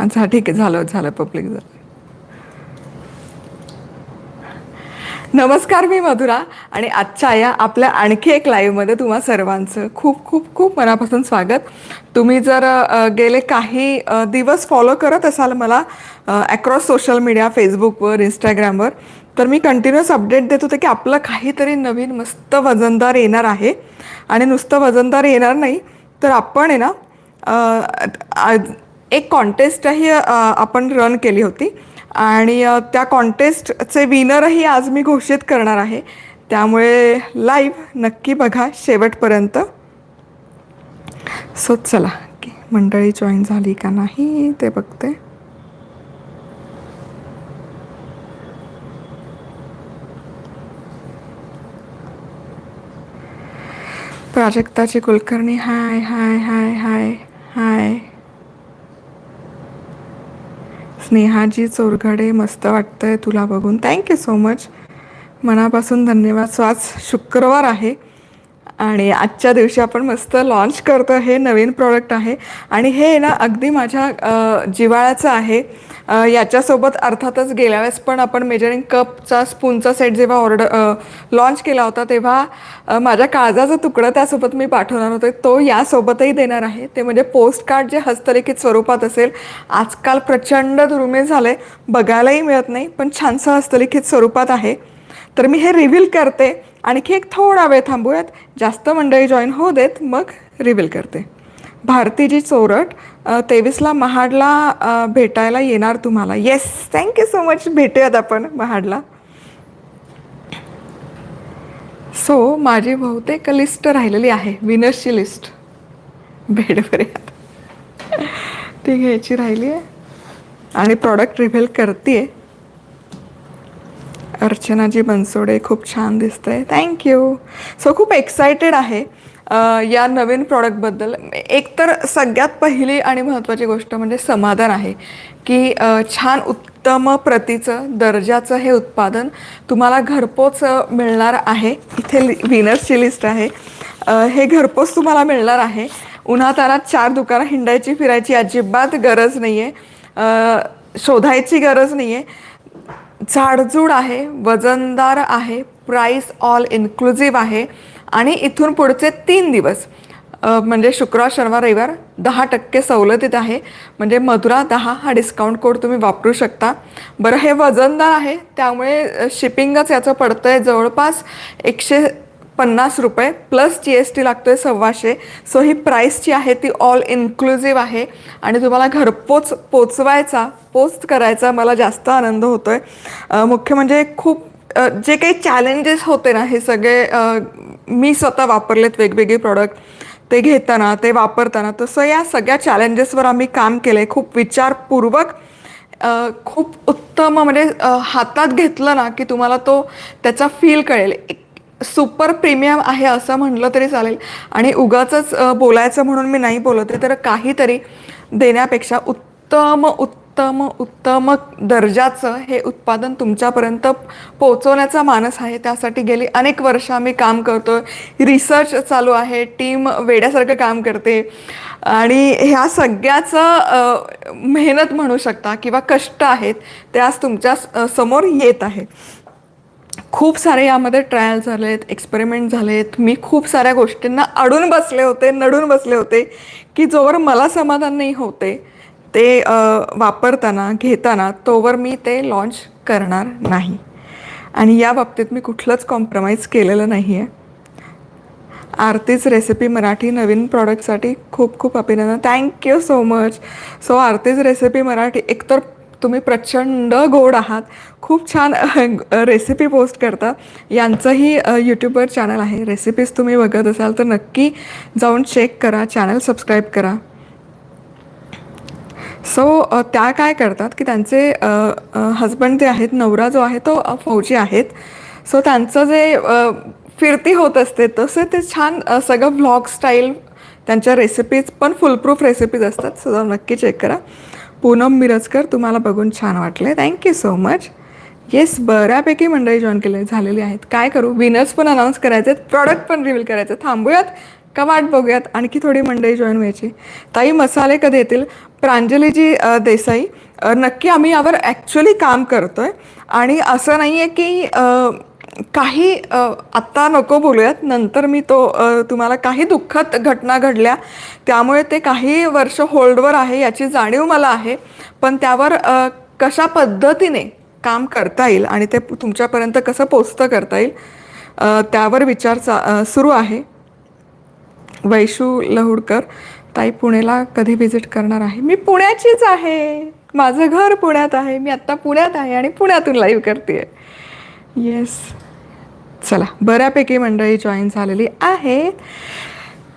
अच्छा ठीक आहे. झालं झालं. पब्लिक झालं. नमस्कार मी मधुरा आणि आजच्या या आपल्या आणखी एक लाईव्हमध्ये तुम्हा सर्वांचं खूप खूप खूप मनापासून स्वागत. तुम्ही जर गेले काही दिवस फॉलो करत असाल मला अक्रॉस सोशल मीडिया फेसबुकवर इंस्टाग्रामवर तर मी कंटिन्युअस अपडेट देत होते की आपलं काहीतरी नवीन मस्त वजनदार येणार आहे. आणि नुसतं वजनदार येणार नाही तर आपण आहे ना एक कॉन्टेस्टही आपण रन केली होती. आणि त्या कॉन्टेस्टचे विनरही आज मी घोषित करणार आहे. त्यामुळे लाईव्ह नक्की बघा शेवटपर्यंत. सो चला की मंडळी जॉईन झाली का नाही ते बघते. प्राजक्ताची कुलकर्णी हाय हाय हाय हाय हाय स्नेहाजी चोरघडे मस्त वाटतंय तुला बघून. थँक्यू सो मच मनापासून धन्यवाद. सो आज शुक्रवार आहे आणि आजच्या दिवशी आपण मस्त लॉन्च करतो हे नवीन प्रॉडक्ट आहे. आणि हे ना अगदी माझ्या जिवाळ्याचं जिव्हाळ्याचं आहे. याच्यासोबत अर्थातच गेल्या वेळेस पण आपण मेजरिंग कपचा स्पूनचा सेट जेव्हा ऑर्डर लॉन्च केला होता तेव्हा माझ्या काळजाचा तुकडा त्यासोबत मी पाठवणार होते. तो यासोबतही देणार आहे. ते म्हणजे पोस्ट कार्ड जे हस्तलिखित स्वरूपात असेल आजकाल प्रचंड दुर्मिळ झाले. बघायलाही मिळत नाही पण छानसं हस्तलिखित स्वरूपात आहे. तर मी हे रिव्हील करते. आणखी एक थोडा वेळ थांबूयात. जास्त मंडळी जॉईन होऊ देत मग रिव्हील करते. भारतीजी चोरट तेवीसला महाडला भेटायला येणार तुम्हाला. येस थँक्यू सो मच भेटूयात आपण महाडला. सो माझी बहुतेक लिस्ट राहिलेली आहे. विनर्सची लिस्ट भेटवर ती घ्यायची राहिली आहे. आणि प्रॉडक्ट रिव्हील करते अर्चनाजी बनसोडे खूप छान दिसतंय. थँक्यू सो खूप एक्सायटेड आहे. या नवीन प्रॉडक्टबद्दल एकतर सगळ्यात पहिली आणि महत्त्वाची गोष्ट म्हणजे समाधान आहे की छान उत्तम प्रतीचं दर्जाचं हे उत्पादन तुम्हाला घरपोच मिळणार आहे. इथे विनर्सची लिस्ट आहे. हे घरपोच तुम्हाला मिळणार आहे. उन्हातानात चार दुकानं हिंडायची फिरायची अजिबात गरज नाही आहे शोधायची गरज नाही आहे जाडजूड आहे वजनदार आहे प्राईस ऑल इन्क्लुझिव्ह आहे. आणि इथून पुढचे तीन दिवस म्हणजे शुक्रवार शनिवार रविवार दहा टक्के सवलतीत आहे. म्हणजे मधुरा दहा हा डिस्काउंट कोड तुम्ही वापरू शकता. बरं हे वजनदार आहे त्यामुळे शिपिंगच याचं पडतं आहे जवळपास एकशे पन्नास रुपये प्लस जी एस टी लागतो आहे सव्वाशे. सो ही प्राईस जी आहे ती ऑल इन्क्लुझिव्ह आहे. आणि तुम्हाला घरपोच पोचवायचा पोस्ट करायचा मला जास्त आनंद होतो आहे मुख्य म्हणजे खूप जे काही चॅलेंजेस होते ना हे सगळे मी स्वतः वापरलेत वेगवेगळे प्रॉडक्ट ते घेताना ते वापरताना तसं या सगळ्या चॅलेंजेसवर आम्ही काम केलं आहे खूप विचारपूर्वक खूप उत्तम म्हणजे हातात घेतलं ना की तुम्हाला तो त्याचा फील कळेल. एक सुपर प्रीमियम आहे असं म्हटलं तरी चालेल. आणि उगाच बोलायचं म्हणून मी नाही बोलत आहे तर काहीतरी देण्यापेक्षा उत्तम उत्तम उत्तम दर्जाचं हे उत्पादन तुमच्यापर्यंत पोचवण्याचा मानस आहे. त्यासाठी गेली अनेक वर्ष आम्ही काम करतो रिसर्च चालू आहे. टीम वेड्यासारखं काम करते. आणि ह्या सगळ्याचं मेहनत म्हणू शकता किंवा कष्ट आहेत ते आज तुमच्यासमोर येत आहे खूप सारे यामध्ये ट्रायल झाले आहेत एक्सपेरिमेंट झालेत. मी खूप साऱ्या गोष्टींना अडून बसले होते नडून बसले होते की जोवर मला समाधान नाही होते ते वापरताना घेताना तोवर मी ते लॉन्च करणार नाही. आणि या बाबतीत मी कुठलंच कॉम्प्रोमाइज केलेलं नाही आहे आरतीच रेसिपी मराठी नवीन प्रॉडक्टसाठी खूप खूप अभिनंदन. Thank you so much so आरतीच recipe Marathi एकतर तुम्ही प्रचंड गोड आहात. खूप छान रेसिपी पोस्ट करता. यांचंही यूट्यूबवर चॅनल आहे. रेसिपीज तुम्ही बघत असाल तर नक्की जाऊन चेक करा. चॅनल सबस्क्राईब करा. सो त्या काय करतात की त्यांचे हजबंड जे आहेत नवरा जो आहे तो फौजी आहेत. सो त्यांचं जे फिरती होत असते तसे ते छान सगळं व्लॉग स्टाईल त्यांच्या रेसिपीज पण फुलप्रूफ रेसिपीज असतात. सो नक्की चेक करा. पूनम मिरजकर तुम्हाला बघून छान वाटले थँक्यू सो मच येस बऱ्यापैकी मंडळी जॉईन केले झालेली आहेत. काय करू? विनर्स पण अनाऊन्स करायचे आहेत प्रॉडक्ट पण रिव्हील करायचे थांबूयात का वाट बघूयात आणखी थोडी मंडळी जॉईन व्हायची. ताई मसाले कधी येतील? प्रांजलीजी देसाई नक्की आम्ही यावर ॲक्च्युली काम करतो आहे आणि असं नाही आहे की काही आत्ता नको बोलूयात. नंतर मी तो तुम्हाला काही दुःखद घटना घडल्या त्यामुळे ते काही वर्ष होल्डवर आहे याची जाणीव मला आहे. पण त्यावर कशा पद्धतीने काम करता येईल आणि ते तुमच्यापर्यंत कसं पोचतं करता येईल त्यावर विचार चा सुरू आहे. वैशू लहुडकर ताई पुणेला कधी व्हिजिट करणार आहे? मी पुण्याचीच आहे. माझं घर पुण्यात आहे. मी आत्ता पुण्यात आहे आणि पुण्यातून लाईव्ह करते येस चला बऱ्यापैकी मंडळी जॉईन झालेली आहे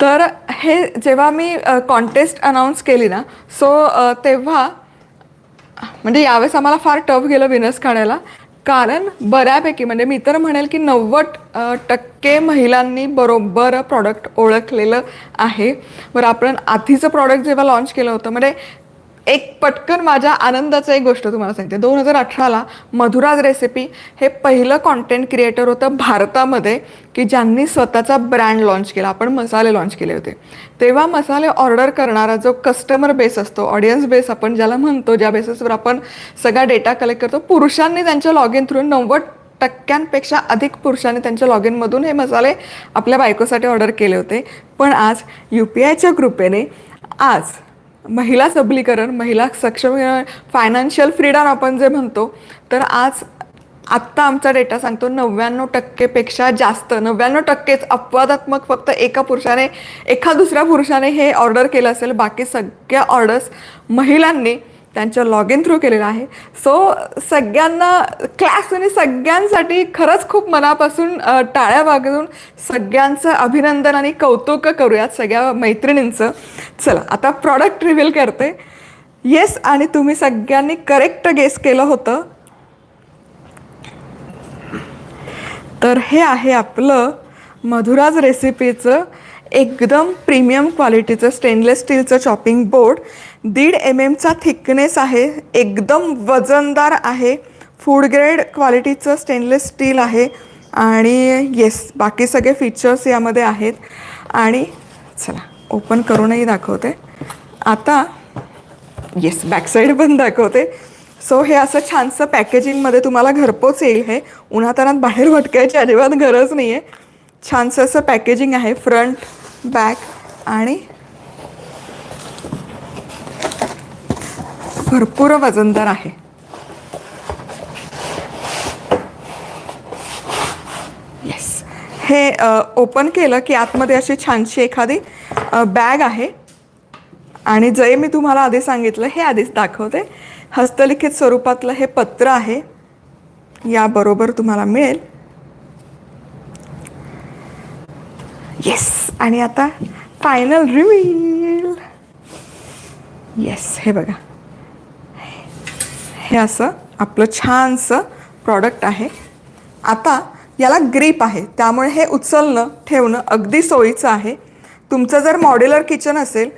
तर हे जेव्हा मी कॉन्टेस्ट अनाऊन्स केली ना सो तेव्हा म्हणजे यावेळेस आम्हाला फार टफ गेलं विनस काढायला. कारण बऱ्यापैकी म्हणजे मी तर म्हणेल की नव्वद टक्के महिलांनी बरोबर प्रॉडक्ट ओळखलेलं आहे. बरं आपण आधीचं प्रॉडक्ट जेव्हा लॉन्च केलं होतं म्हणजे एक पटकन माझ्या आनंदाचं एक गोष्ट तुम्हाला सांगते. दोन हजार अठराला मधुराज रेसिपी हे पहिलं कॉन्टेंट क्रिएटर होतं भारतामध्ये की ज्यांनी स्वतःचा ब्रँड लॉन्च केला. आपण मसाले लॉन्च केले होते. तेव्हा मसाले ऑर्डर करणारा जो कस्टमर बेस असतो ऑडियन्स बेस आपण ज्याला म्हणतो ज्या बेसिसवर आपण सगळा डेटा कलेक्ट करतो पुरुषांनी त्यांच्या लॉग इन थ्रू नव्वद टक्क्यांपेक्षा अधिक पुरुषांनी त्यांच्या लॉग इनमधून हे मसाले आपल्या बायकोसाठी ऑर्डर केले होते. पण आज यू पी आयच्या कृपेने आज महिला सबलीकरण महिला सक्षम फायनान्शियल फ्रीडम आपण जे म्हणतो तर आज आत्ता आमचा डेटा सांगतो नव्याण्णव टक्केपेक्षा जास्त नव्याण्णव टक्केच अपवादात्मक फक्त एका पुरुषाने एका दुसऱ्या पुरुषाने हे ऑर्डर केलं असेल. बाकी सगळ्या ऑर्डर्स महिलांनी त्यांच्या लॉग इन थ्रू केलेलं आहे. सो सगळ्यांना क्लास आणि सगळ्यांसाठी खरंच खूप मनापासून टाळ्या वागून सगळ्यांचं अभिनंदन आणि कौतुक करूयात सगळ्या मैत्रिणींचं. चला आता प्रॉडक्ट रिव्हील करते. येस आणि तुम्ही सगळ्यांनी करेक्ट गेस केलं होतं. तर हे आहे आपलं मधुराज रेसिपीचं एकदम प्रीमियम क्वालिटीचं स्टेनलेस स्टीलचं चॉपिंग बोर्ड दीड एम एमचा थिकनेस आहे एकदम वजनदार आहे फूड ग्रेड क्वालिटीचं स्टेनलेस स्टील आहे आणि येस बाकी सगळे फीचर्स यामध्ये आहेत. आणि चला ओपन करूनही दाखवते. आता येस बॅकसाईड पण दाखवते. सो हे असं छानसं पॅकेजिंगमध्ये तुम्हाला घरपोच येईल हे. उन्हातानात बाहेर भटकायची अजिबात गरज नाही आहे छानसं असं पॅकेजिंग आहे फ्रंट बॅक आणि भरपूर वजनदार आहे. येस हे ओपन केलं की आतमध्ये अशी छानशी एखादी बॅग आहे. आणि जे मी तुम्हाला आधी सांगितलं हे आधीच दाखवते. हस्तलिखित स्वरूपातलं हे पत्र आहे. याबरोबर तुम्हाला मिळेल. येस आणि आता फायनल रिव्हील येस हे बघा. हे असं आपलं छानसं प्रॉडक्ट आहे. आता याला ग्रीप आहे. त्यामुळे हे उचलणं ठेवणं अगदी सोयीचं आहे. तुमचं जर मॉड्युलर किचन असेल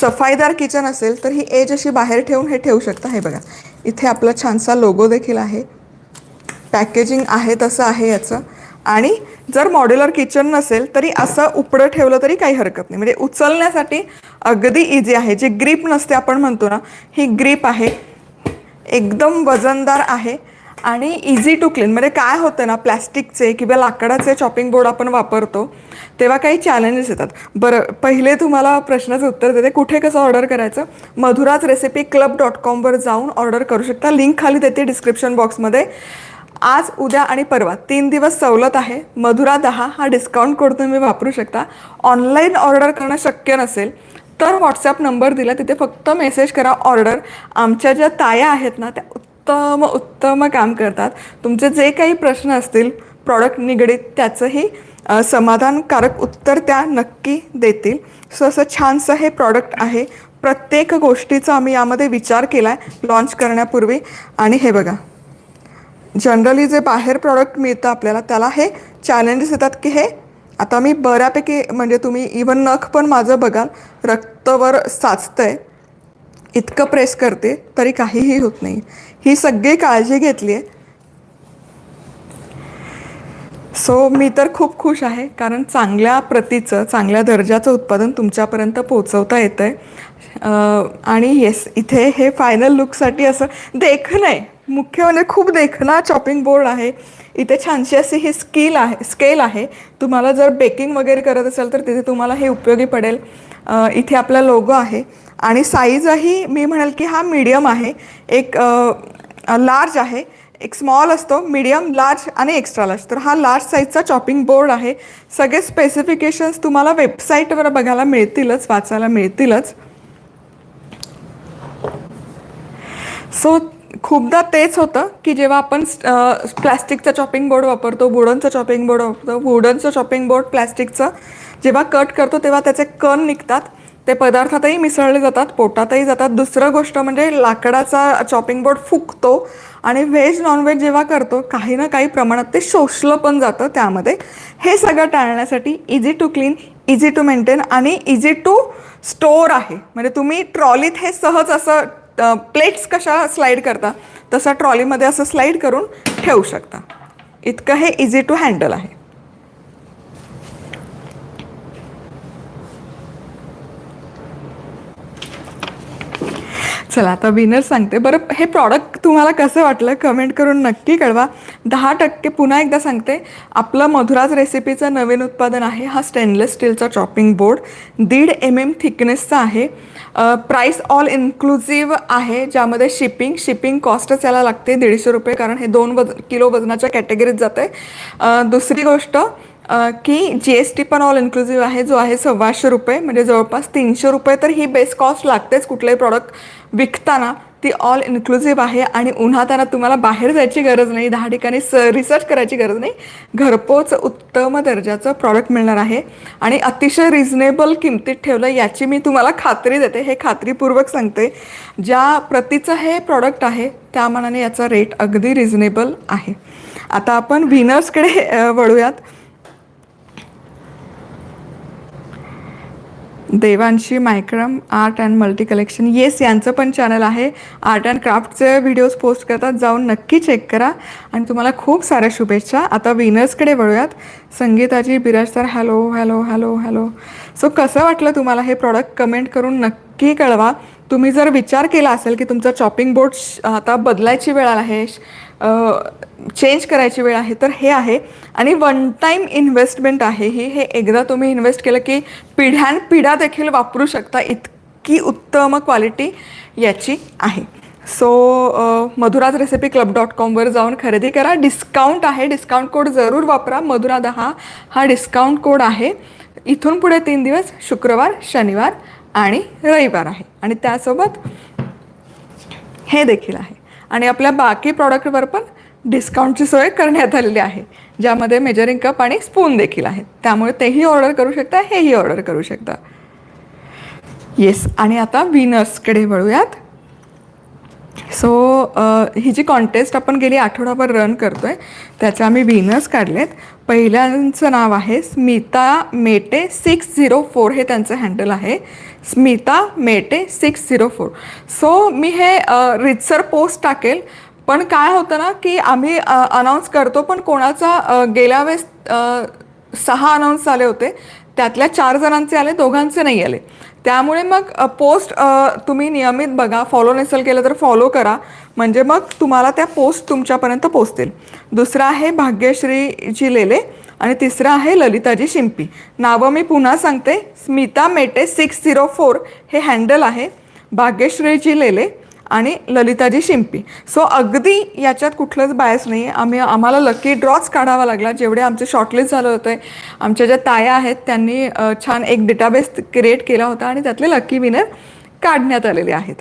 सफाईदार किचन असेल तर ही एज अशी बाहेर ठेवून हे ठेवू शकता. हे बघा. इथे आपला छानसा लोगो देखील आहे. पॅकेजिंग आहे तसं आहे याचं. आणि जर मॉड्युलर किचन नसेल तरी असं उपडं ठेवलं तरी काही हरकत नाही. म्हणजे उचलण्यासाठी अगदी इझी आहे. जी ग्रीप नसते आपण म्हणतो ना ही ग्रीप आहे. एकदम वजनदार आहे आणि इझी टू क्लीन म्हणजे काय होतं ना प्लॅस्टिकचे किंवा लाकडाचे चॉपिंग बोर्ड आपण वापरतो तेव्हा काही चॅलेंजेस येतात. बरं पहिले तुम्हाला प्रश्नाचं उत्तर देते. कुठे कसं ऑर्डर करायचं? मधुराज रेसिपी क्लब डॉट कॉमवर जाऊन ऑर्डर करू शकता. लिंक खाली देते डिस्क्रिप्शन बॉक्समध्ये आज उद्या आणि परवा तीन दिवस सवलत आहे. मधुरा दहा हा डिस्काउंट कोड तुम्ही वापरू शकता. ऑनलाईन ऑर्डर करणं शक्य नसेल. तर व्हॉट्सअप नंबर दिला तिथे फक्त मेसेज करा ऑर्डर आमच्या ज्या ताया आहेत ना त्या उत्तम उत्तम काम करतात. तुमचे जे काही प्रश्न असतील प्रॉडक्ट निगडीत त्याचंही समाधानकारक उत्तर त्या नक्की देतील. सो असं छानसं हे प्रॉडक्ट आहे. प्रत्येक गोष्टीचा आम्ही यामध्ये विचार केला आहे लॉन्च करण्यापूर्वी. आणि हे बघा. जनरली जे बाहेर प्रॉडक्ट मिळतं आपल्याला त्याला हे चॅलेंजेस येतात की हे आता मी बऱ्यापैकी म्हणजे तुम्ही इवन नख पण माझं बघाल रक्तवर साचतं आहे इतकं प्रेस करते तरी काहीही होत नाही. ही सगळी काळजी घेतली आहे सो मी तर खूप खुश आहे कारण चांगल्या प्रतीचं चांगल्या दर्जाचं उत्पादन तुमच्यापर्यंत पोचवता येतं आहे आणि येस इथे हे फायनल लुकसाठी असं देखणं आहे. मुख्य म्हणजे खूप देखणा चॉपिंग बोर्ड आहे. इथे छानशी अशी ही स्किल आहे स्केल आहे. तुम्हाला जर बेकिंग वगैरे करत असेल तर तिथे तुम्हाला हे उपयोगी पडेल. इथे आपला लोगो आहे. आणि साईजही मी म्हणेल की हा मीडियम आहे. एक लार्ज आहे. एक स्मॉल असतो मीडियम लार्ज आणि एक्स्ट्रा लार्ज तर हा लार्ज साईजचा चॉपिंग बोर्ड आहे. सगळे स्पेसिफिकेशन्स तुम्हाला वेबसाईटवर बघायला मिळतीलच वाचायला मिळतीलच. सो खूपदा तेच होतं की जेव्हा आपण प्लॅस्टिकचा चॉपिंग बोर्ड वापरतो वुडनचं चॉपिंग बोर्ड वापरतो वुडनचं चॉपिंग बोर्ड प्लॅस्टिकचं जेव्हा कट करतो तेव्हा त्याचे कण निघतात ते पदार्थातही मिसळले जातात पोटातही जातात. दुसरं गोष्ट म्हणजे लाकडाचा चॉपिंग बोर्ड फुकतो आणि व्हेज नॉनव्हेज जेव्हा करतो काही ना काही प्रमाणात ते शोषलं पण जातं त्यामध्ये. हे सगळं टाळण्यासाठी easy to clean easy to maintain आणि इझी टू स्टोअर आहे. म्हणजे तुम्ही ट्रॉलीत हे सहज असं प्लेट्स कशा स्लाईड करता? तसा ट्रॉलीमध्ये असं स्लाईड करून ठेवू शकता. इतकं हे इझी टू हँडल आहे. चला आता विनर सांगते. बरं हे प्रॉडक्ट तुम्हाला कसं वाटलं कमेंट करून नक्की कळवा. दहा टक्के पुन्हा एकदा सांगते आपलं मधुराज रेसिपीचं नवीन उत्पादन आहे हा स्टेनलेस स्टीलचा चॉपिंग बोर्ड दीड एम एम थिकनेसचा आहे. प्राईस ऑल इन्क्लुझिव्ह आहे ज्यामध्ये शिपिंग शिपिंग कॉस्टच याला लागते दीडशे रुपये कारण हे दोन वज किलो वजनाच्या कॅटेगरीत जाते दुसरी गोष्ट की जी एस टी पण ऑल इन्क्लुझिव्ह आहे जो आहे सव्वाशे रुपये म्हणजे जवळपास तीनशे रुपये तर ही बेस कॉस्ट लागतेच कुठलंही प्रॉडक्ट विकताना. ती ऑल इन्क्लुझिव्ह आहे आणि उन्हाताना तुम्हाला बाहेर जायची गरज नाही दहा ठिकाणी स रिसर्च करायची गरज नाही. घरपोच उत्तम दर्जाचं प्रॉडक्ट मिळणार आहे. आणि अतिशय रिझनेबल किमतीत ठेवलं याची मी तुम्हाला खात्री देते. हे खात्रीपूर्वक सांगते. ज्या प्रतीचं हे प्रॉडक्ट आहे त्या मनाने याचा रेट अगदी रिझनेबल आहे. आता आपण विनर्सकडे वळूयात. Devanshi मायक्रम art and multi collection. Yes यांचं पण चॅनल आहे. आर्ट अँड क्राफ्टचे व्हिडिओज पोस्ट करतात. जाऊन नक्की चेक करा. आणि तुम्हाला खूप साऱ्या शुभेच्छा. आता विनर्सकडे वळूयात. संगीताजी Biraj sir hello hello hello hello so कसं वाटलं तुम्हाला हे प्रॉडक्ट कमेंट करून नक्की कळवा. तुम्ही जर विचार केला असेल की तुमचं चॉपिंग बोर्ड आता बदलायची वेळ आहे चेंज करायची वेळ आहे तर हे आहे. आणि वन टाईम इन्व्हेस्टमेंट आहे ही. हे एकदा तुम्ही इन्व्हेस्ट केलं की पिढ्यानपिढ्या देखील वापरू शकता. इतकी उत्तम क्वालिटी याची आहे. So Madhura's recipe club dot कॉमवर जाऊन खरेदी करा. डिस्काउंट आहे. डिस्काउंट कोड जरूर वापरा. मधुरा दहा हा डिस्काउंट कोड आहे. इथून पुढे तीन दिवस शुक्रवार शनिवार आणि रविवार आहे. आणि त्यासोबत हे देखील आहे. आणि आपल्या बाकी प्रॉडक्टवर पण डिस्काउंटची सोय करण्यात आलेली आहे ज्यामध्ये मेजरिंग कप आणि स्पून देखील आहेत. त्यामुळे तेही ऑर्डर करू शकता हेही ऑर्डर करू शकता. येस आणि आता विनर्सकडे वळूयात. सो ही जी कॉन्टेस्ट आपण गेली आठवडाभर रन करतो आहे त्याचे आम्ही विनर्स काढलेत. पहिल्यांचं नाव आहे Smita Mete six zero four हे त्यांचं हँडल आहे. Smita Mete six zero four. So मी हे रितसर पोस्ट टाकेल. पण काय होतं ना की आम्ही अनाऊन्स करतो पण कोणाचा गेल्या वेळेस सहा अनाऊन्स आले होते. त्यातल्या चार जणांचे आले दोघांचे नाही आले. त्यामुळे मग पोस्ट तुम्ही नियमित बघा. फॉलो नसेल केलं तर फॉलो करा. म्हणजे मग तुम्हाला त्या पोस्ट तुमच्यापर्यंत पोचतील. दुसरं आहे भाग्यश्रीजी लेले. आणि तिसरं आहे ललिताजी शिंपी. नावं मी पुन्हा सांगते. Smita Mete six zero four हे हँडल आहे. भाग्यश्रीजी लेले आणि ललिताजी शिंपी. सो अगदी याच्यात कुठलंच बायस नाही आहे आम्ही आम्हाला लकी ड्रॉच काढावा लागला. जेवढे आमचे शॉर्टलिस्ट झालं होतं आमच्या ज्या ताया आहेत त्यांनी छान एक डेटाबेस क्रिएट केला होता आणि त्यातले लकी विनर काढण्यात आलेले आहेत.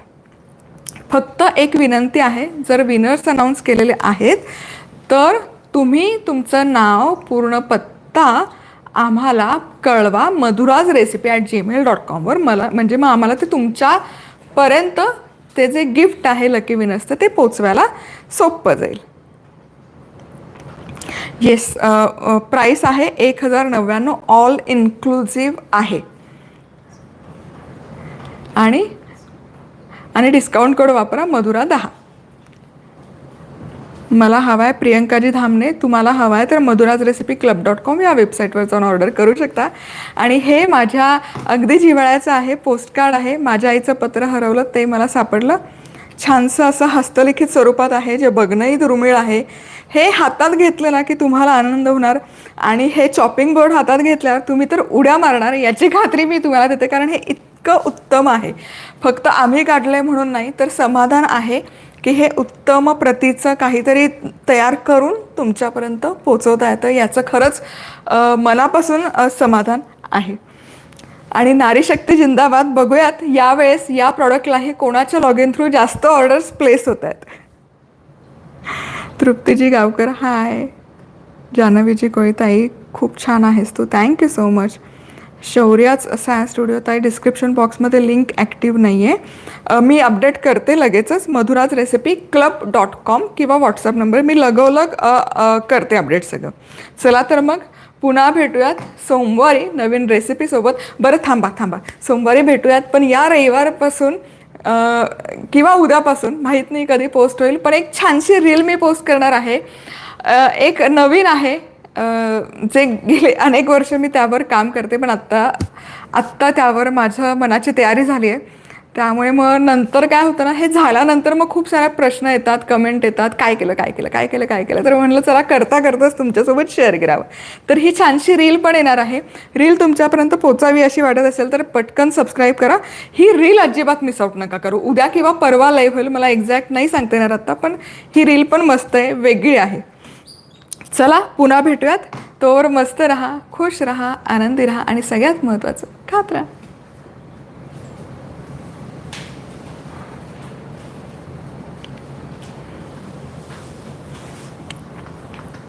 फक्त एक विनंती आहे. जर विनर्स अनाऊन्स केलेले आहेत तर तुम्ही तुमचं नाव पूर्ण पत्ता आम्हाला कळवा. Madhura's recipe at Gmail dot कॉमवर मला म्हणजे मग आम्हाला ते तुमच्यापर्यंत ते जे गिफ्ट आहे लकी विनर्सचं ते पोचवायला सोपं जाईल. येस प्राईस आहे एक हजार नव्याण्णव ऑल इन्क्लुझिव्ह आहे. आणि आणि डिस्काउंट कोड वापरा मधुरा दहा. मला हवा आहे प्रियंकाजी धामणे तुम्हाला हवा आहे तर Madhura's recipe club dot com या वेबसाईटवर जाऊन ऑर्डर करू शकता. आणि हे माझ्या अगदी जिवाळ्याचं आहे पोस्टकार्ड आहे. माझ्या आईचं पत्र हरवलं ते मला सापडलं. छानसं असं हस्तलिखित स्वरूपात आहे जे बघणंही दुर्मिळ आहे. हे हातात घेतलं ना की तुम्हाला आनंद होणार. आणि हे चॉपिंग बोर्ड हातात घेतल्यावर तुम्ही तर उड्या मारणार याची खात्री मी तुम्हाला देते. कारण हे इतकं उत्तम आहे. फक्त आम्ही काढलं आहे म्हणून नाही तर समाधान आहे. की हे उत्तम प्रतीचं काहीतरी तयार करून तुमच्यापर्यंत पोचवता येतं याचं खरंच मनापासून समाधान आहे. आणि नारी शक्ती जिंदाबाद बघूयात यावेळेस या प्रॉडक्टला हे कोणाच्या लॉग इन थ्रू जास्त ऑर्डर्स प्लेस होत आहेत. तृप्तीजी गावकर हाय जानवीजी कोळीताई खूप छान आहेस तू. थँक्यू सो मच शौर्याच सायन्स स्टुडिओ ताई डिस्क्रिप्शन बॉक्समध्ये लिंक ॲक्टिव्ह नाही आहे मी अपडेट करते लगेचच. Madhura's recipe club dot com किंवा व्हॉट्सअप नंबर मी लगोलग करते अपडेट सगळं. चला तर मग पुन्हा भेटूयात. सोमवारी नवीन रेसिपीसोबत बरं थांबा थांबा. सोमवारी भेटूयात पण या रविवारपासून किंवा उद्यापासून माहीत नाही कधी पोस्ट होईल पण एक छानशी रील मी पोस्ट करणार आहे. एक नवीन आहे. जे गेले अनेक वर्ष मी त्यावर काम करते पण आत्ता आत्ता त्यावर माझ्या मनाची तयारी झाली आहे त्यामुळे मग नंतर काय होतं ना हे झाल्यानंतर मग खूप सारे प्रश्न येतात कमेंट येतात काय केलं काय केलं काय केलं काय केलं? तर म्हणलं चला करता करताच तुमच्यासोबत शेअर करावं. तर ही छानशी रील पण येणार आहे. रील तुमच्यापर्यंत पोचावी अशी वाटत असेल तर पटकन सबस्क्राईब करा. ही रील अजिबात मिस आउट नका करू. उद्या किंवा परवा लाईव्ह होईल मला एक्झॅक्ट नाही सांगता येणार आत्ता पण ही रील पण मस्त आहे वेगळी आहे. चला पुन्हा भेटूयात. तोवर मस्त रहा खुश रहा आनंदी रहा आणि सगळ्यात महत्त्वाचं खात राहा.